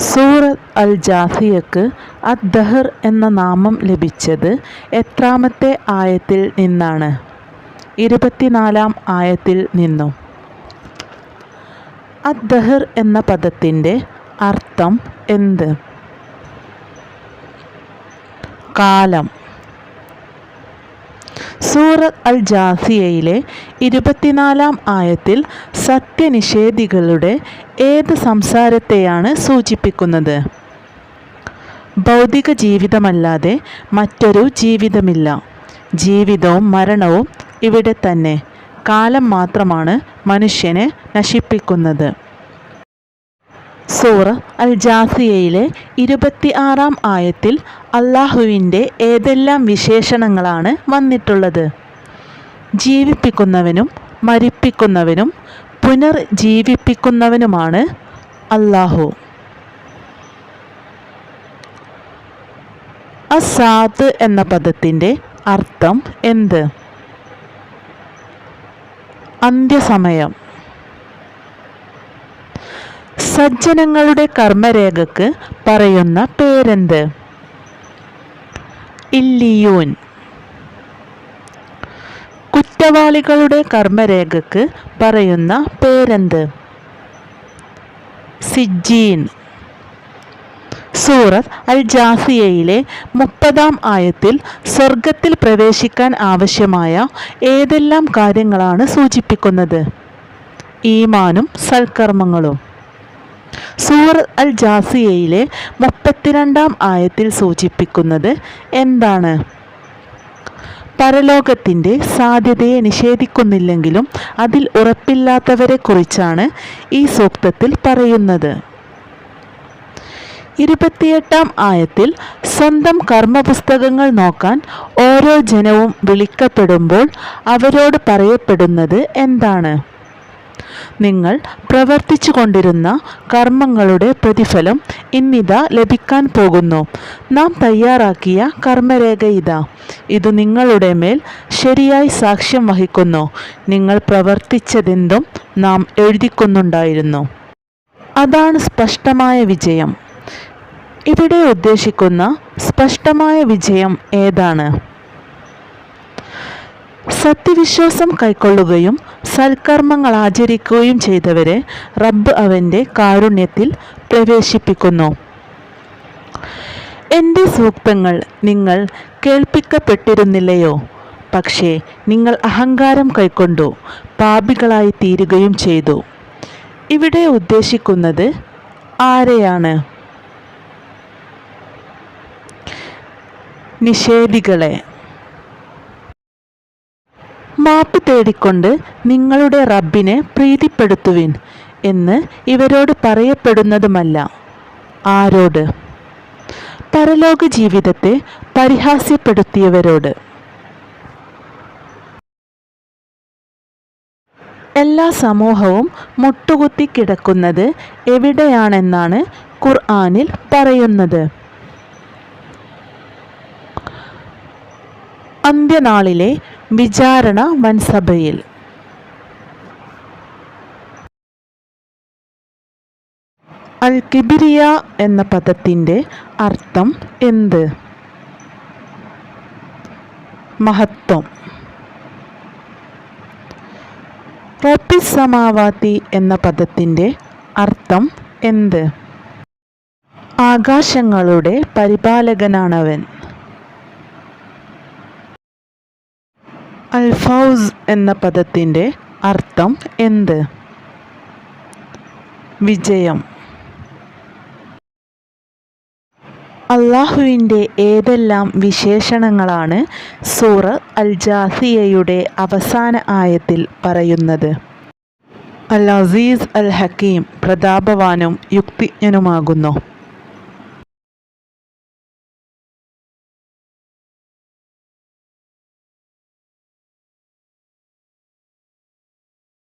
സൂറത്ത് അൽ ജാസിയക്ക് അദ്ദഹർ എന്ന നാമം ലഭിച്ചത് എത്രാമത്തെ ആയത്തിൽ നിന്നാണ്. ഇരുപത്തിനാലാം ആയത്തിൽ നിന്നും. അദ്ദഹർ എന്ന പദത്തിന്റെ അർത്ഥം എന്ത്? കാലം. സൂറത്ത് അൽ ജാസിയയിലെ ഇരുപത്തിനാലാം ആയത്തിൽ സത്യനിഷേധികളുടെ ഏത് സംസാരത്തെയാണ് സൂചിപ്പിക്കുന്നത്? ഭൗതിക ജീവിതമല്ലാതെ മറ്റൊരു ജീവിതമില്ല. ജീവിതവും മരണവും ഇവിടെ തന്നെ. കാലം മാത്രമാണ് മനുഷ്യനെ നശിപ്പിക്കുന്നത്. സൂറ അൽ ജാസിയയിലെ ഇരുപത്തി ആറാം ആയത്തിൽ അള്ളാഹുവിന്റെ ഏതെല്ലാം വിശേഷണങ്ങളാണ് വന്നിട്ടുള്ളത്? ജീവിപ്പിക്കുന്നവനും മരിപ്പിക്കുന്നവനും പുനർജീവിപ്പിക്കുന്നവനുമാണ് അല്ലാഹു അസാദ് എന്ന പദത്തിന്റെ അർത്ഥം എന്ത്? അന്ത്യസമയം സജ്ജനങ്ങളുടെ കർമ്മരേഖക്ക് പറയുന്ന പേരെന്ത്? ഇല്ലിയൂൻ. കുറ്റവാളികളുടെ കർമ്മരേഖക്ക് പറയുന്ന പേരെന്ത്? സിജീൻ സൂറത്ത് അൽ ജാസിയയിലെ മുപ്പതാം ആയത്തിൽ സ്വർഗത്തിൽ പ്രവേശിക്കാൻ ആവശ്യമായ ഏതെല്ലാം കാര്യങ്ങളാണ് സൂചിപ്പിക്കുന്നത്? ഈമാനും സൽക്കർമ്മങ്ങളും. സൂറത്ത് അൽ ജാസിയയിലെ മുപ്പത്തിരണ്ടാം ആയത്തിൽ സൂചിപ്പിക്കുന്നത് എന്താണ്? പരലോകത്തിന്റെ സാധ്യതയെ നിഷേധിക്കുന്നില്ലെങ്കിലും അതിൽ ഉറപ്പില്ലാത്തവരെ കുറിച്ചാണ് ഈ സൂക്തത്തിൽ പറയുന്നത്. ഇരുപത്തിയെട്ടാം ആയത്തിൽ സ്വന്തം കർമ്മപുസ്തകങ്ങൾ നോക്കാൻ ഓരോ ജനവും വിളിക്കപ്പെടുമ്പോൾ അവരോട് പറയപ്പെടുന്നത് എന്താണ്? നിങ്ങൾ പ്രവർത്തിച്ചു കൊണ്ടിരുന്ന കർമ്മങ്ങളുടെ പ്രതിഫലം ഇന്നിതാ ലഭിക്കാൻ പോകുന്നു. നാം തയ്യാറാക്കിയ കർമ്മരേഖ ഇതാ. ഇത് നിങ്ങളുടെ മേൽ ശരിയായി സാക്ഷ്യം വഹിക്കുന്നു. നിങ്ങൾ പ്രവർത്തിച്ചതെന്തും നാം എഴുതിക്കുന്നുണ്ടായിരുന്നു. അതാണ് സ്പഷ്ടമായ വിജയം. ഇവിടെ ഉദ്ദേശിക്കുന്ന സ്പഷ്ടമായ വിജയം ഏതാണ്? സത്യവിശ്വാസം കൈക്കൊള്ളുകയും സൽക്കർമ്മങ്ങൾ ആചരിക്കുകയും ചെയ്തവരെ റബ്ബ് അവന്റെ കാരുണ്യത്തിൽ പ്രവേശിപ്പിക്കുന്നു. എന്റെ സൂക്തങ്ങൾ നിങ്ങൾ കേൾപ്പിക്കപ്പെട്ടിരുന്നില്ലയോ? പക്ഷേ നിങ്ങൾ അഹങ്കാരം കൈക്കൊണ്ടു പാപികളായി തീരുകയും ചെയ്തു. ഇവിടെ ഉദ്ദേശിക്കുന്നത് ആരെയാണ്? നിഷേധികളെ. മാപ്പ് തേടിക്കൊണ്ട് നിങ്ങളുടെ റബ്ബിനെ പ്രീതിപ്പെടുത്തുവിൻ എന്ന് ഇവരോട് പറയപ്പെടുന്നതുമല്ല. ആരോട്? പരലോക ജീവിതത്തെ പരിഹാസ്യപ്പെടുത്തിയവരോട്. എല്ലാ സമൂഹവും മുട്ടുകുത്തി കിടക്കുന്നത് എവിടെയാണെന്നാണ് ഖുർആാനിൽ പറയുന്നത്. അന്ത്യനാളിലെ വിചാരണ വൻസഭയിൽ. അൽ കിബിരിയ എന്ന പദത്തിന്റെ അർത്ഥം എന്ത്? മഹത്വം. റബ്ബിസ് സമാവാത്തി എന്ന പദത്തിന്റെ അർത്ഥം എന്ത്? ആകാശങ്ങളുടെ പരിപാലകനാണവൻ. അൽഫൗസ് എന്ന പദത്തിന്റെ അർത്ഥം എന്ത്? വിജയം. അള്ളാഹുവിന്റെ ഏതെല്ലാം വിശേഷണങ്ങളാണ് സൂറ അൽ ജാസിയയുടെ അവസാന ആയത്തിൽ പറയുന്നത്? അൽ അസീസ് അൽ ഹക്കീം പ്രതാപവാനും യുക്തിജ്ഞനുമാകുന്നു.